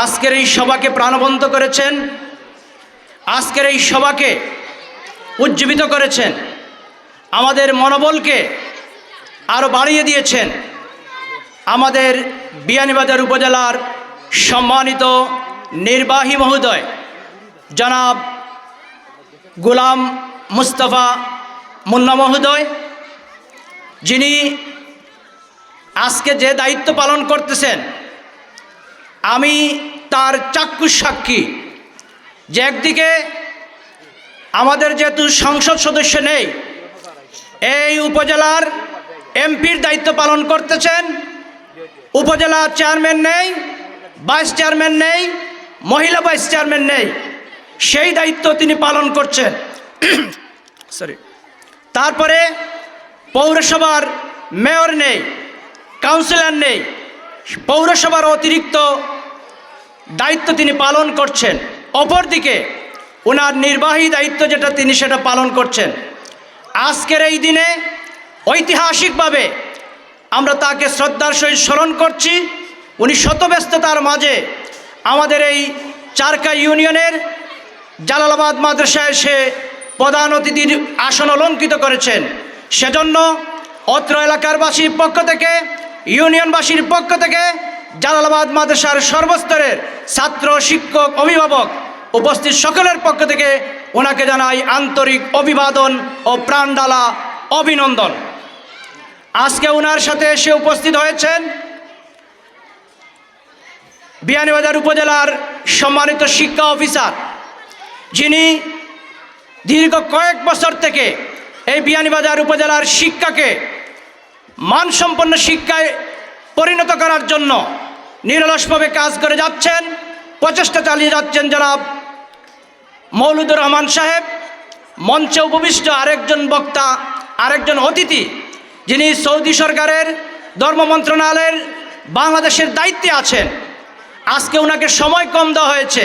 আজকের এই সভাকে প্রাণবন্ত করেছেন, আজকের এই সভাকে উজ্জীবিত করেছেন, আমাদের মনোবলকে আরও বাড়িয়ে দিয়েছেন, আমাদের বিয়ানীবাজার উপজেলার সম্মানিত নির্বাহী মহোদয়, জনাব গোলাম মুস্তফা মুন্না মহোদয়, যিনি আজকে যে দায়িত্ব পালন করতেছেন আমি তার চাক্ষুষ সাক্ষী। যে একদিকে আমাদের যেহেতু সংসদ সদস্য নেই, এই উপজেলার এমপির দায়িত্ব পালন করতেছেন। উপজেলা চেয়ারম্যান নেই, ভাইস চেয়ারম্যান নেই, মহিলা ভাইস চেয়ারম্যান নেই। সেই দায়িত্ব তিনি পালন করছেন। সরি তারপরে পৌরসভার মেয়র নেই, কাউন্সিলর নেই পৌরসভার অতিরিক্ত দায়িত্ব তিনি পালন করছেন। অপরদিকে ওনার নির্বাহী দায়িত্ব যেটা তিনি সেটা পালন করছেন। আজকের এই দিনে ঐতিহাসিকভাবে আমরা তাকে শ্রদ্ধার সহিত স্মরণ করছি। উনি শতব্যস্ততার মাঝে আমাদের এই চারকা ইউনিয়নের জালালাবাদ মাদ্রাসায় সে প্রধান অতিথির আসন অলঙ্কিত করেছেন। সেজন্য অত্র এলাকারবাসীর পক্ষ থেকে ইউনিয়নবাসীর পক্ষ থেকে জালালাবাদ মাদ্রাসার সর্বস্তরের ছাত্র, শিক্ষক, অভিভাবক উপস্থিত সকলের পক্ষ থেকে ওনাকে জানাই আন্তরিক অভিবাদন ও প্রাণডালা অভিনন্দন। আজকে ওনার সাথে এসে উপস্থিত হয়েছেন বিয়ানীবাজার উপজেলার সম্মানিত শিক্ষা অফিসার, যিনি দীর্ঘ কয়েক বছর থেকে এই বিয়ানীবাজার উপজেলার শিক্ষাকে মানসম্পন্ন শিক্ষায় পরিণত করার জন্য নিরলসভাবে কাজ করে যাচ্ছেন, প্রচেষ্টা চালিয়ে যাচ্ছেন জনাব মৌলুদুর রহমান সাহেব। মঞ্চে উপবিষ্ট আরেকজন বক্তা, আরেকজন অতিথি, যিনি সৌদি সরকারের ধর্ম মন্ত্রণালয়ের বাংলাদেশের দায়িত্বে আছেন। আজকে ওনাকে সময় কম দেওয়া হয়েছে।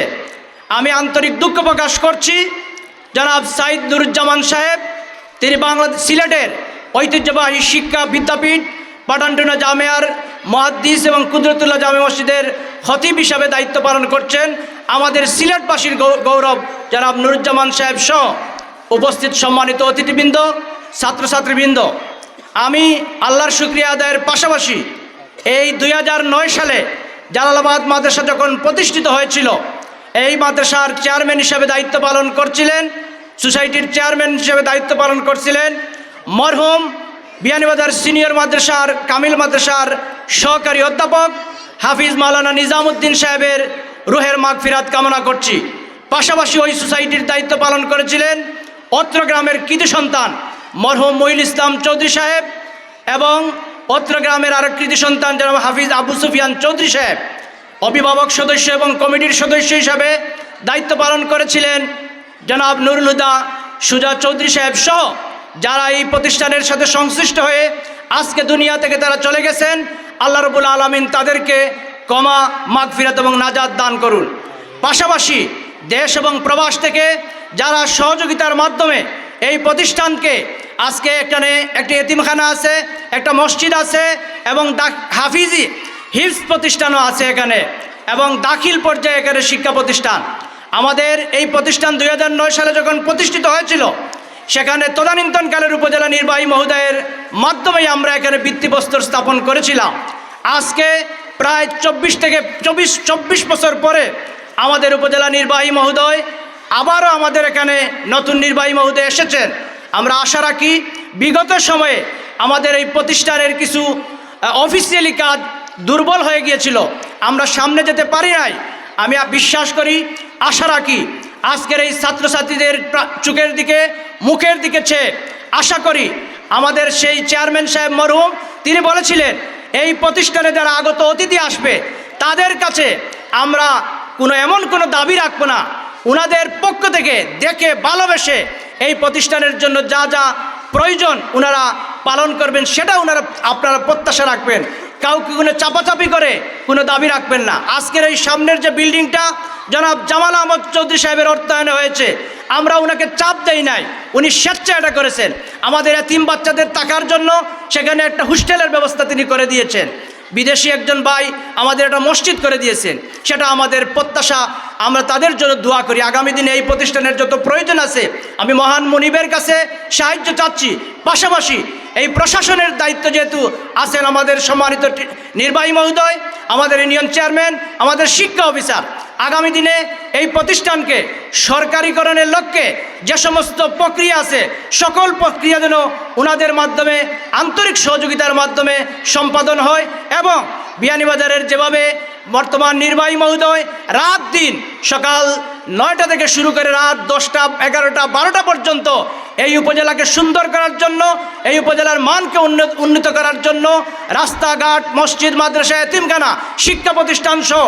আমি আন্তরিক দুঃখ প্রকাশ করছি। জনাব সাইদ নুরুজ্জামান সাহেব, তিনি বাংলাদেশ সিলেটের ঐতিহ্যবাহী শিক্ষা বিদ্যাপীঠ পাঠানটুনা জামিয়ার মহাদ্দিস এবং কুদরতুল্লাহ জামে মসজিদের খতিব হিসাবে দায়িত্ব পালন করছেন আমাদের সিলেটবাসীর গৌরব, জনাব নুরুজ্জামান সাহেব সহ উপস্থিত সম্মানিত অতিথিবৃন্দ, ছাত্রছাত্রীবৃন্দ। আমি আল্লাহর শুক্রিয়া আদায়ের পাশাপাশি এই দুই হাজার নয় সালে জালালাবাদ মাদ্রাসা যখন প্রতিষ্ঠিত হয়েছিল, এই মাদ্রাসার চেয়ারম্যান হিসেবে দায়িত্ব পালন করছিলেন, সোসাইটির চেয়ারম্যান হিসেবে দায়িত্ব পালন করছিলেন মরহুম বিয়ানীবাজার সিনিয়র মাদ্রাসার, কামিল মাদ্রাসার সহকারী অধ্যাপক হাফিজ মাওলানা নিজামুদ্দিন সাহেবের রুহের মাগফিরাত কামনা করছি। পাশাপাশি ওই সোসাইটির দায়িত্ব পালন করেছিলেন অত্র গ্রামের কৃতি সন্তান মরহুম মহিল ইসলাম চৌধুরী সাহেব এবং অত্র গ্রামের আরেক কৃতি সন্তান জনাব হাফিজ আবু সুফিয়ান চৌধুরী সাহেব। অভিভাবক সদস্য এবং কমিটির সদস্য হিসাবে দায়িত্ব পালন করেছিলেন জনাব নুরুল হুদা, সুজা চৌধুরী সাহেব সহ যারা এই প্রতিষ্ঠানের সাথে সংশ্লিষ্ট হয়ে আজকে দুনিয়া থেকে তারা চলে গেছেন, আল্লাহ রবুল আলমিন তাদেরকে কমা মাগফিরাত এবং নাজাদ দান করুন। পাশাপাশি দেশ এবং প্রবাস থেকে যারা সহযোগিতার মাধ্যমে এই প্রতিষ্ঠানকে আজকে এখানে একটি এতিমখানা আছে, একটা মসজিদ আছে এবং হাফিজি হিফস প্রতিষ্ঠানও আছে এখানে এবং দাখিল পর্যায়ে এখানে শিক্ষা প্রতিষ্ঠান। আমাদের এই প্রতিষ্ঠান দু হাজার নয় সালে যখন প্রতিষ্ঠিত হয়েছিল সেখানে তদানীন্তনকালের উপজেলা নির্বাহী মহোদয়ের মাধ্যমে আমরা এখানে ভিত্তিবস্তর স্থাপন করেছিলাম। আজকে প্রায় চব্বিশ থেকে চব্বিশ চব্বিশ বছর পরে আমাদের উপজেলা নির্বাহী মহোদয় আবারও আমাদের এখানে নতুন নির্বাহী মহোদয় এসেছেন। আমরা আশা রাখি বিগত সময়ে আমাদের এই প্রতিষ্ঠানের কিছু অফিসিয়ালি কাজ দুর্বল হয়ে গিয়েছিল। আমরা সামনে যেতে পারি নাই। আমি বিশ্বাস করি, আশা রাখি আজকের এই ছাত্রছাত্রীদের চোখের দিকে মুখের দিকে চেয়ে আশা করি আমাদের সেই চেয়ারম্যান সাহেব মরহুম, তিনি বলেছিলেন, এই প্রতিষ্ঠানে যারা আগত অতিথি আসবে, তাদের কাছে আমরা কোনো এমন কোনো দাবি রাখব না। ওনাদের পক্ষ থেকে দেখে ভালোবেসে এই প্রতিষ্ঠানের জন্য যা যা প্রয়োজন ওনারা পালন করবেন, সেটা ওনারা আপনারা প্রত্যাশা রাখবেন। কাউকে কোনো চাপাচাপি করে কোনো দাবি রাখবেন না। আজকের এই সামনের যে বিল্ডিংটা জনাব জামাল আহমদ চৌধুরী সাহেবের অর্থায়নে হয়েছে। আমরা ওনাকে চাপ দেই নাই। উনি স্বেচ্ছায় এটা করেছেন। আমাদের এতিম বাচ্চাদের থাকার জন্য সেখানে একটা হোস্টেলের ব্যবস্থা তিনি করে দিয়েছেন। বিদেশি একজন ভাই আমাদের একটা মসজিদ করে দিয়েছেন। সেটা আমাদের প্রত্যাশা। আমরা তাদের জন্য দোয়া করি। আগামী দিনে এই প্রতিষ্ঠানের যত প্রয়োজন আছে, আমি মহান মনিবের কাছে সাহায্য চাচ্ছি। পাশাপাশি এই প্রশাসনের দায়িত্ব যেহেতু আছেন আমাদের সম্মানিত নির্বাহী মহোদয়, আমাদের ইউনিয়ন চেয়ারম্যান, আমাদের শিক্ষা অফিসার আগামী দিনে এই প্রতিষ্ঠানকে সরকারিকরণের লক্ষ্যে যে সমস্ত প্রক্রিয়া আছে, সকল প্রক্রিয়া যেন ওনাদের মাধ্যমে, আন্তরিক সহযোগিতার মাধ্যমে সম্পাদন হয় এবং বিয়ানীবাজারের যেভাবে বর্তমান নির্বাহী মহোদয় রাত দিন সকাল নয়টা থেকে শুরু করে রাত দশটা, এগারোটা, বারোটা পর্যন্ত এই উপজেলাকে সুন্দর করার জন্য, এই উপজেলার মানকে উন্নত, উন্নীত করার জন্য রাস্তাঘাট, মসজিদ, মাদ্রাসা, এতিমখানা, শিক্ষা প্রতিষ্ঠান সহ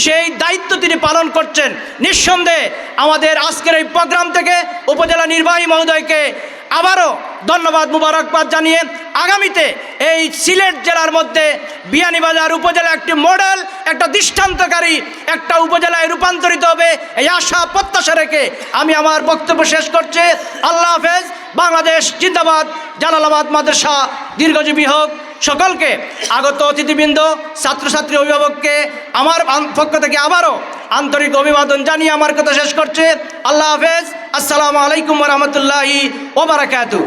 সেই দায়িত্ব তিনি পালন করছেন। নিঃসন্দেহে আমাদের আজকের এই প্রোগ্রাম থেকে উপজেলা নির্বাহী মহোদয়কে আবারও ধন্যবাদ মুবারকবাদ জানিয়ে আগামীতে এই সিলেট জেলার মধ্যে বিয়ানীবাজার উপজেলা একটি মডেল একটা দৃষ্টান্তকারী একটা উপজেলায় রূপান্তরিত হবে, এই আশা প্রত্যাশা রেখে আমি আমার বক্তব্য শেষ করছি। আল্লাহ হাফেজ, বাংলাদেশ জিন্দাবাদ, জালালাবাদ মাদ্রাসা দীর্ঘজীবী হোক। সকলকে আগত অতিথিবৃন্দ, ছাত্রছাত্রী অভিভাবককে আমার পক্ষ থেকে আবারও আন্তরিক অভিবাদন জানিয়ে আমার কথা শেষ করছে। আল্লাহ হাফেজ, আসসালামু আলাইকুম রহমতুল্লাহি ওবরাকাতু